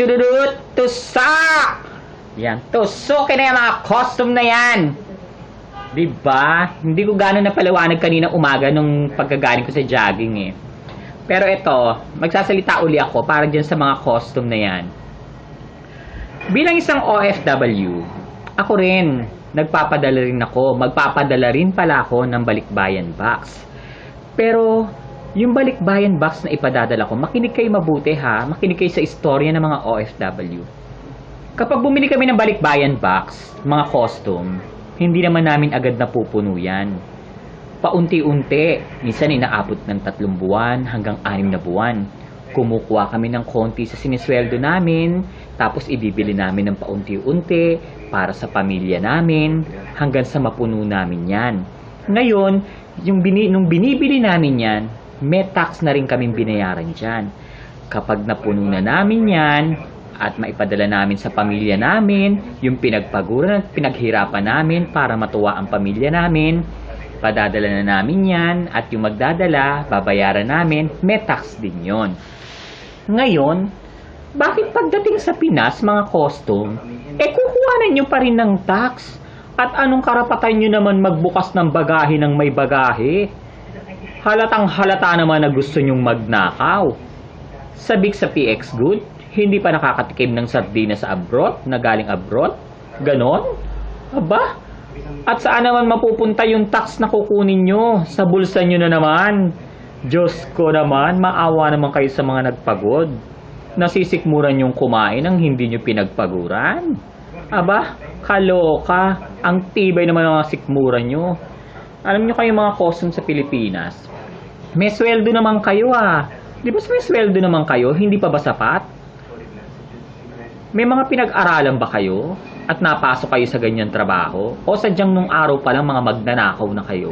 Chururut! Tusak! Yan. Tusukin na yung mga costume na yan! Diba? Hindi ko gano'n napaliwanag kanina umaga nung pagkagaling ko sa jogging eh. Pero ito, magsasalita uli ako para dyan sa mga costume na yan. Bilang isang OFW, ako rin, nagpapadala rin ako. Magpapadala rin pala ako ng balikbayan box. Pero, yung balikbayan box na ipadadala ko, makinig kayo mabuti ha. Makinig kayo sa istorya ng mga OFW. Kapag bumili kami ng balikbayan box, mga costume, hindi naman namin agad napupuno yan. Paunti-unti, minsan inaabot ng tatlong buwan hanggang anim na buwan. Kumukuha kami ng konti sa sinisweldo namin, tapos ibibili namin ng paunti-unti para sa pamilya namin, hanggang sa mapuno namin yan. Ngayon, yung bini, nung binibili namin yan, may tax na rin kaming binayaran dyan. Kapag napuno na namin yan, at maipadala namin sa pamilya namin, yung pinagpaguran at pinaghirapan namin para matuwa ang pamilya namin, padadala na namin yan, at yung magdadala, babayaran namin, may tax din yon. Ngayon, bakit pagdating sa Pinas, mga custom, eh kukuhanan nyo pa rin ng tax? At anong karapatan nyo naman magbukas ng bagahe ng may bagahe? Halatang halata naman na gusto nyong magnakaw. Sabik sa PX Good, hindi pa nakakatikim ng sardinas sa abroad, na galing abroad? Ganon? Aba? At saan naman mapupunta yung tax na kukunin nyo? Sa bulsa nyo na naman. Diyos ko naman, maawa naman kayo sa mga nagpagod. Nasisikmuran yung kumain ang hindi nyo pinagpaguran. Aba, kaloka. Ang tibay naman ng mga sikmuran nyo. Alam nyo kayo mga custom sa Pilipinas, may sweldo naman kayo ah. Di ba may sweldo naman kayo? Hindi pa ba sapat? May mga pinag-aralan ba kayo? At napasok kayo sa ganyan trabaho? O sadyang nung araw pa lang mga magnanakaw na kayo?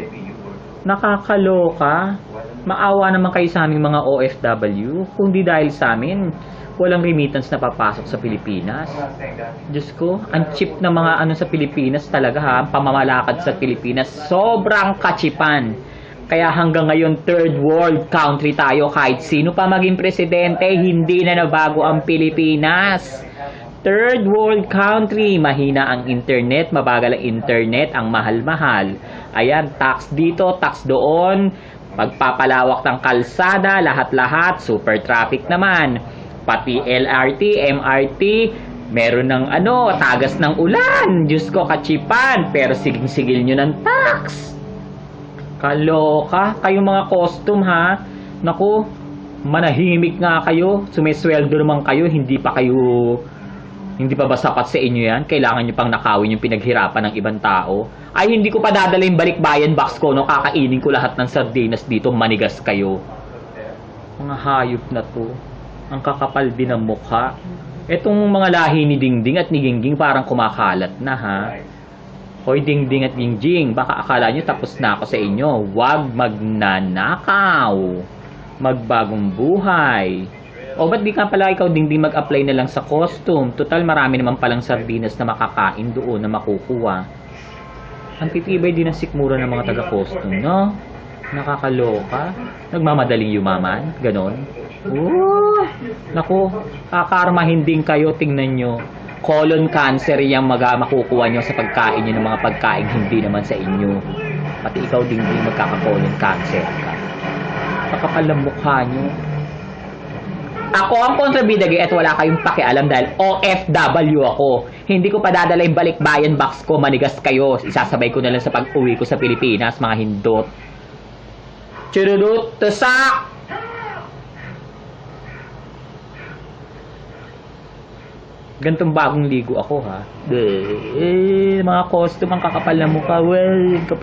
Nakakaloka. Maawa naman kayo sa aming mga OFW. Kung di dahil sa amin, walang remittance na papasok sa Pilipinas. Diyos ko, ang cheap na mga ano sa Pilipinas talaga ha. Ang pamamalakad sa Pilipinas, sobrang kachipan. Kaya hanggang ngayon, third world country tayo. Kahit sino pa maging presidente, hindi na nabago ang Pilipinas. Third world country, mahina ang internet, mabagal ang internet, ang mahal-mahal. Ayan, tax dito, tax doon, pagpapalawak ng kalsada, lahat-lahat, super traffic naman. Pati LRT, MRT, meron ng ano, tagas ng ulan. Diyos ko, kachipan, pero siging-sigil nyo ng tax. Kaloka, kayong mga costume ha. Naku, manahimik nga kayo, sumisweldo naman kayo, hindi pa kayo hindi pa ba sapat sa inyo yan? Kailangan nyo pang nakawin yung pinaghirapan ng ibang tao? Ay, hindi ko pa dadala yung balikbayan box ko, no? Kakainin ko lahat ng sardinas dito, manigas kayo. Mga hayop na to. Ang kakapal din ng mukha. Etong mga lahi ni Dingding at ni Gingging parang kumakalat na, ha? Hoy, Dingding at Gingging, baka akala nyo tapos na ako sa inyo. Huwag magnanakaw. Magbagong buhay. O ba't di ka pala ikaw dingding mag-apply na lang sa costume? Total marami naman palang sardinas na makakain doon na makukuha. Ang titibay din ng sikmura ng mga taga-costume, no? Nakakaloka. Nagmamadaling yumaman. Ganon. Oo. Naku, kakarmahin din kayo. Tingnan nyo. Colon cancer yung mga makukuha nyo sa pagkain nyo ng mga pagkain hindi naman sa inyo. Pati ikaw din din magkaka-colon cancer ka. Kakapal ng mukha nyo. Ako ang kontrabidagi at wala kayong pakialam dahil OFW ako. Hindi ko pa dadala yung balikbayan box ko, manigas kayo. Isasabay ko na lang sa pag-uwi ko sa Pilipinas, mga hindot. Chururut, tusak! Gantong bagong ligo ako ha. Eh, mga costume ang kakapal na mukha. Well,